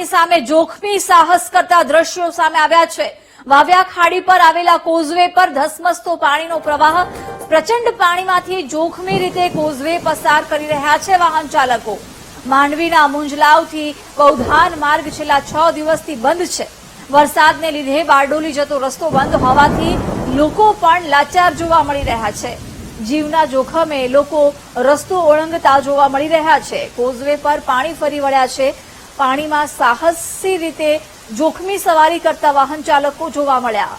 પાણી સામે જોખમી સાહસ કરતા દ્રશ્યો સામે આવ્યા છે. વાવ્યા ખાડી પર આવેલા કોઝવે પર ધસમસતો પાણીનો પ્રવાહ પ્રચંડ પાણીમાંથી જોખમી રીતે કોઝવે પસાર કરી રહ્યા છે વાહન ચાલકો. માંડવીના મુંજલાવથી બૌધાન માર્ગ છેલ્લા છ દિવસથી બંધ છે. વરસાદને લીધે બારડોલી જતો રસ્તો બંધ હોવાથી લોકો પણ લાચાર જોવા મળી રહ્યા છે. જીવના જોખમે લોકો રસ્તો ઓળંગતા જોવા મળી રહ્યા છે. કોઝવે પર પાણી ફરી વળ્યા છે. પાણીમાં સાહસી રીતે જોખમી સવારી કરતા વાહન ચાલકો જોવા મળ્યા.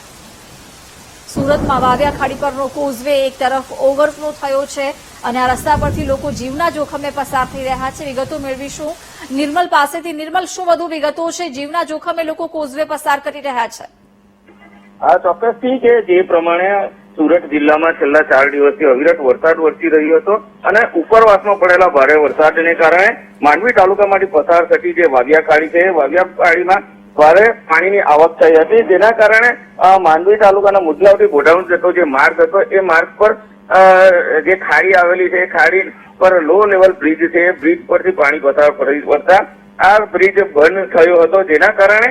સુરતમાં વાવ્યા ખાડી પરનો કોઝવે એક તરફ ઓવરફ્લો થયો છે અને આ રસ્તા પરથી લોકો જીવના જોખમે પસાર થઈ રહ્યા છે. વિગતો મેળવીશું. નિર્મલ પાસેથી નિર્મલ, શું વધુ વિગતો છે? જીવના જોખમે લોકો કોઝવે પસાર કરી રહ્યા છે. આ ચોક્કસથી કે જે પ્રમાણે સુરત જિલ્લામાં છેલ્લા ચાર દિવસથી અવિરત વરસાદ વરસી રહ્યો હતો અને ઉપરવાસમાં પડેલા ભારે વરસાદને કારણે માંડવી તાલુકામાંથી પસાર થતી જે વાવિયા ખાડી છે, વાવિયા ખાડીમાં ભારે પાણીની આવક થઈ હતી. જેના કારણે માંડવી તાલુકાના મુદલાવથી ગોડાઉન જતો જે માર્ગ હતો, એ માર્ગ પર જે ખાડી આવેલી છે, એ ખાડી પર લો લેવલ બ્રિજ છે. એ બ્રિજ પરથી પાણી પસાર પડતા આ બ્રિજ બંધ થયો હતો. જેના કારણે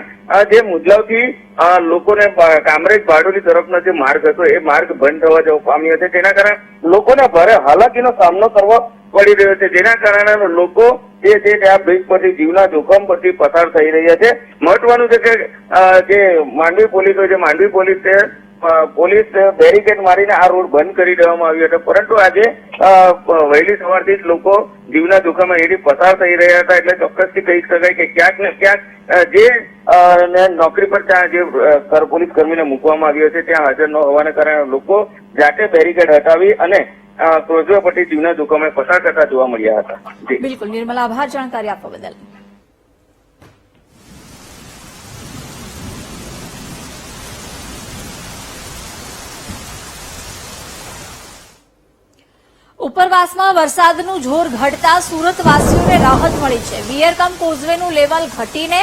જે મુદલાવથી લોકોને કામરેજ બારડોલી તરફનો જે માર્ગ હતો, એ માર્ગ બંધ થવા જવો પામ્યો છે. જેના કારણે લોકોને ભારે હાલાકીનો સામનો કરવો પડી રહ્યો છે. જેના કારણે લોકો જે છે આ બ્રિજ પરથી જીવના જોખમ પરથી પસાર થઈ રહ્યા છે. મહત્વનું છે કે જે માંડવી પોલીસ હોય છે માંડવી પોલીસ છે પોલીસ બેરિકેડ મારીને આ રોડ બંધ કરી દેવામાં આવ્યો હતો. પરંતુ આજે વહેલી સવારથી જ લોકો જીવના જોખમે એથી પસાર થઈ રહ્યા હતા એટલે ચોક્કસથી કહી શકાય કે ક્યાંક ને ક્યાંક જે નોકરી પર ત્યાં જે પોલીસ કર્મીને મૂકવામાં આવ્યો છે, ત્યાં હાજર ન હોવાને કારણે લોકો જાતે બેરિકેડ હટાવી અને ક્રોજવા પટ્ટી જીવના જોખમે પસાર કરતા જોવા મળ્યા હતા. બિલકુલ, નિર્મલા, આભાર, જાણકારી આપવા બદલ. ઉપરવાસમાં વરસાદનું જોર ઘટતા સુરતવાસીઓને રાહત મળી છે. વિયરકમ કોઝવેનું લેવલ ઘટીને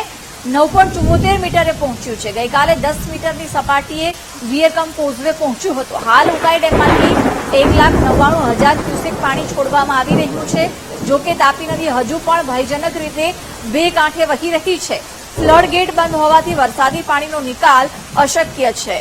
નવ પોઈન્ટ ચુમ્મોતેર મીટરે પહોંચ્યું છે. ગઈકાલે દસ મીટરની સપાટીએ વિયરકમ કોઝવે પહોંચ્યું હતું. હાલ ઉકાઈ ડેમમાંથી એક લાખ નવ્વાણું હજાર ક્યુસેક પાણી છોડવામાં આવી રહ્યું છે. જોકે તાપી નદી હજુ પણ ભયજનક રીતે બે કાંઠે વહી રહી છે. ફ્લડ ગેટ બંધ હોવાથી વરસાદી પાણીનો નિકાલ અશક્ય છે.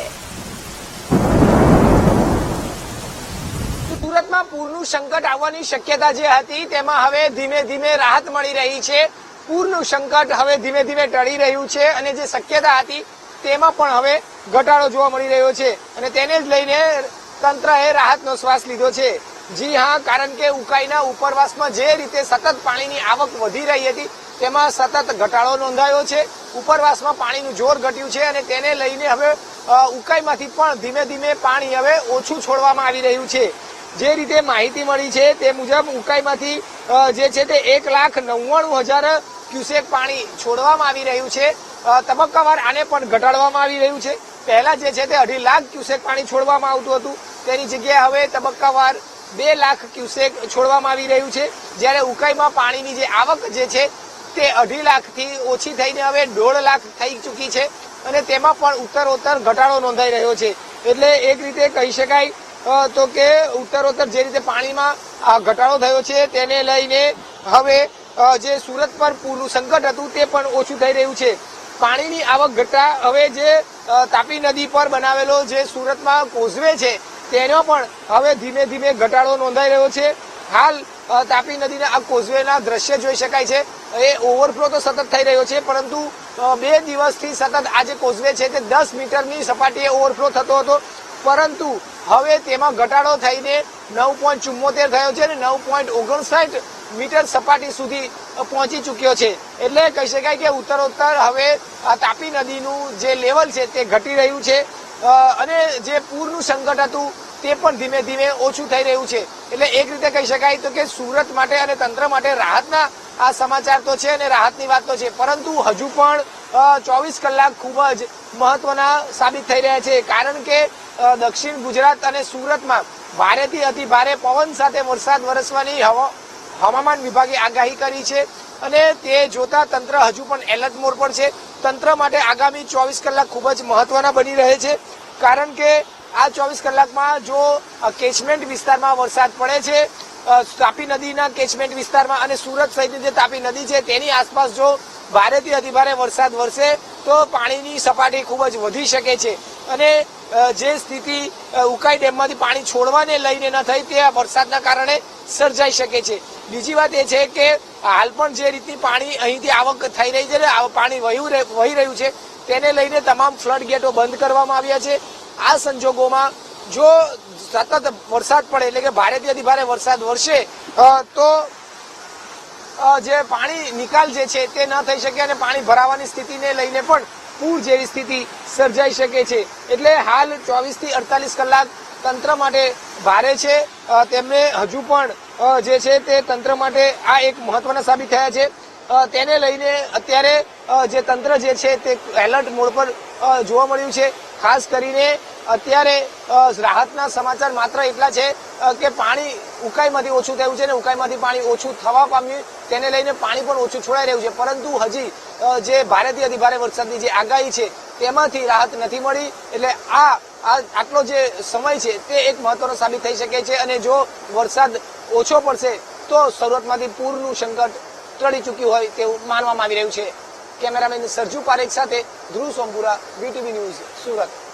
સુરતમાં પૂરનું સંકટ આવવાની શક્યતા જે હતી, તેમાં હવે ધીમે ધીમે રાહત મળી રહી છે. પૂરનું સંકટ હવે ધીમે ધીમે ટળી રહ્યું છે અને જે શક્યતા હતી, તેમાં પણ હવે ઘટાડો જોવા મળી રહ્યો છે. અને તેને જ લઈને તંત્રએ રાહતનો શ્વાસ લીધો છે. જી હા, કારણ કે ઉકાઈના ઉપરવાસમાં જે રીતે સતત પાણીની આવક વધી રહી હતી, તેમાં સતત ઘટાડો નોંધાયો છે. ઉપરવાસમાં પાણીનું જોર ઘટ્યું છે અને તેને લઈને હવે ઉકાઈમાંથી પણ ધીમે ધીમે પાણી હવે ઓછું છોડવામાં આવી રહ્યું છે. જે રીતે માહિતી મળી છે તે મુજબ ઉકાઈમાંથી જે છે તે એક લાખ નવ્વાણું હજાર ક્યુસેક પાણી છોડવામાં આવી રહ્યું છે. તબક્કાવાર આને પણ ઘટાડવામાં આવી રહ્યું છે. પહેલા જે છે તે અઢી લાખ ક્યુસેક પાણી છોડવામાં આવતું હતું. તેની જગ્યાએ હવે તબક્કાવાર બે લાખ ક્યુસેક છોડવામાં આવી રહ્યું છે. જ્યારે ઉકાઈમાં પાણીની જે આવક જે છે તે અઢી લાખથી ઓછી થઈને હવે દોઢ લાખ થઈ ચૂકી છે અને તેમાં પણ ઉત્તરોત્તર ઘટાડો નોંધાઈ રહ્યો છે. એટલે એક રીતે કહી શકાય તો કે ઉત્તરોત્તર જે રીતે પાણીમાં ઘટાડો થયો છે તેને લઈને હવે જે સુરત પર પૂરનું સંકટ હતું તે પણ ઓછું થઈ રહ્યું છે. પાણીની આવક ઘટતા હવે જે તાપી નદી પર બનાવેલો જે સુરતમાં કોઝવે છે, તેનો પણ હવે ધીમે ધીમે ઘટાડો નોંધાઈ રહ્યો છે. હાલ તાપી નદીના આ કોઝવેના દ્રશ્ય જોઈ શકાય છે. એ ઓવરફ્લો તો સતત થઈ રહ્યો છે, પરંતુ બે દિવસથી સતત આ જે કોઝવે છે તે દસ મીટરની સપાટીએ ઓવરફ્લો થતો હતો. પરંતુ હવે તેમાં ઘટાડો થઈને નવ પોઈન્ટ ચુમ્મોતેર થયો છે અને નવ પોઈન્ટ ઓગણસાઠ મીટર સપાટી સુધી પહોંચી ચૂક્યો છે. એટલે કહી શકાય કે ઉત્તરોત્તર હવે આ તાપી નદીનું જે લેવલ છે તે ઘટી રહ્યું છે. અને જે પૂરનું સંકટ હતું તે પણ ધીમે ધીમે ઓછું થઈ રહ્યું છે. એટલે એક રીતે કહી શકાય તો કે સુરત માટે અને તંત્ર માટે રાહતના આ સમાચાર તો છે અને રાહતની વાત તો છે. પરંતુ હજુ પણ ચોવીસ કલાક ખૂબ જ મહત્વના સાબિત થઈ રહ્યા છે. કારણ કે દક્ષિણ ગુજરાત અને સુરતમાં ભારેથી અતિ ભારે પવન સાથે વરસાદ વરસવાની હવા, હવામાન વિભાગે આગાહી કરી છે અને તે જોતા તંત્ર હજુ પણ એલર્ટ મોડ પર છે. તંત્ર માટે આગામી ચોવીસ કલાક ખૂબ જ મહત્વના બની રહે છે. કારણ કે, આ ચોવીસ કલાકમાં જો કેચમેન્ટ વિસ્તારમાં વરસાદ પડે છે તાપી નદીના કેચમેન્ટ વિસ્તારમાં અને સુરત સહિતની જે તાપી નદી છે તેની આસપાસ જો ભારેથી અતિભારે વરસાદ વરસે તો પાણીની સપાટી ખૂબ જ વધી શકે છે. અને જે સ્થિતિ ઉકાઈ ડેમમાંથી પાણી છોડવાને લઈને ન થઈ તે આ વરસાદના કારણે સર્જાઈ શકે છે. બીજી વાત એ છે કે હાલ પણ જે રીતની પાણી અહીંથી આવક થઈ રહી છે પાણી વહ્યું વહી રહ્યું છે, તેને લઈને તમામ ફ્લડ ગેટો બંધ કરવામાં આવ્યા છે. આ સંજોગોમાં જો સતત વરસાદ પડે, એટલે કે ભારેથી અતિભારે વરસાદ વરસે તો જે પાણી નિકાલ જે છે તે ન થઈ શકે અને પાણી ભરાવાની સ્થિતિને લઈને પણ પૂર જેવી સ્થિતિ સર્જાઈ શકે છે. એટલે હાલ ચોવીસથી અડતાલીસ કલાક તંત્ર માટે ભારે છે. તેમને હજુ પણ જે છે તે તંત્ર માટે આ એક મહત્વના સાબિત થયા છે. તેને લઈને અત્યારે જે તંત્ર જે છે તે એલર્ટ મોડ પર જોવા મળ્યું છે. ખાસ કરીને અત્યારે રાહતના સમાચાર માત્ર એટલા છે કે પાણી ઉકાઈમાંથી ઓછું થયું છે અને ઉકાઈમાંથી પાણી ઓછું થવા પામ્યું તેને લઈને પાણી પણ ઓછું છોડાઈ રહ્યું છે. પરંતુ હજી જે ભારેથી અતિભારે વરસાદની જે આગાહી છે, તેમાંથી રાહત નથી મળી. એટલે આ આટલો જે સમય છે, તે એક મહત્વનો સાબિત થઈ શકે છે. અને જો વરસાદ ઓછો પડશે, તો શરૂઆતમાંથી પૂરનું સંકટ ટળી ચૂક્યું હોય તેવું માનવામાં આવી રહ્યું છે. કેમેરામેન સરજુ પારેખ સાથે ધ્રુવ સોમપુરા બીટીવી ન્યૂઝ સુરત.